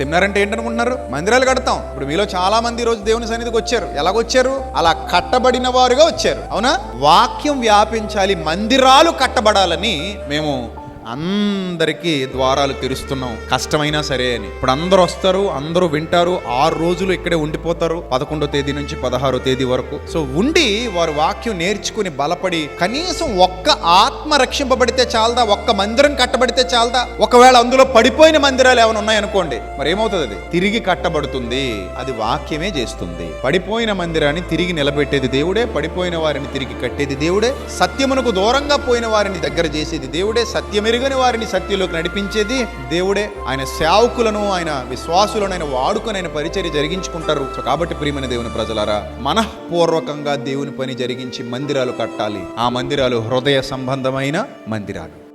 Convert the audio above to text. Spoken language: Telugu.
సెమినార్ అంటే ఏంటనుకుంటున్నారు? మందిరాలు కడతాం. ఇప్పుడు మీలో చాలా మంది రోజు దేవుని సన్నిధికి వచ్చారు. ఎలాగొచ్చారు? అలా కట్టబడిన వారుగా వచ్చారు. అవునా? వాక్యం వ్యాపించాలి మందిరాలు కట్టబడాలని మేము అందరికీ ద్వారాలు తెరుస్తున్నాం. కష్టమైనా సరే అని. ఇప్పుడు అందరూ వస్తారు అందరూ వింటారు ఆరు రోజులు ఇక్కడే ఉండిపోతారు పదకొండో తేదీ నుంచి పదహారో తేదీ వరకు. సో ఉండి వారు వాక్యం నేర్చుకుని బలపడి కనీసం ఒక్క ఆత్మ రక్షింపబడితే చాలదా? ఒక్క మందిరం కట్టబడితే చాలదా? ఒకవేళ అందులో పడిపోయిన మందిరాలు ఏమైనా ఉన్నాయనుకోండి మరి ఏమవుతుంది అది? తిరిగి కట్టబడుతుంది. అది వాక్యమే చేస్తుంది. పడిపోయిన మందిరాన్ని తిరిగి నిలబెట్టేది దేవుడే పడిపోయిన వారిని తిరిగి కట్టేది దేవుడే సత్యమునకు దూరంగా పోయిన వారిని దగ్గర చేసేది దేవుడే సత్యమే సత్యమెరుగని వారిని శక్తిలోకి నడిపించేది దేవుడే. ఆయన సేవకులను ఆయన విశ్వాసులను ఆయన వాడుకొని ఆయన పరిచర్య జరిగించుకుంటారు. సో కాబట్టి ప్రియమైన దేవుని ప్రజలారా మనఃపూర్వకంగా దేవుని పని జరిగించి మందిరాలు కట్టాలి. ఆ మందిరాలు హృదయ సంబంధమైన మందిరాలు.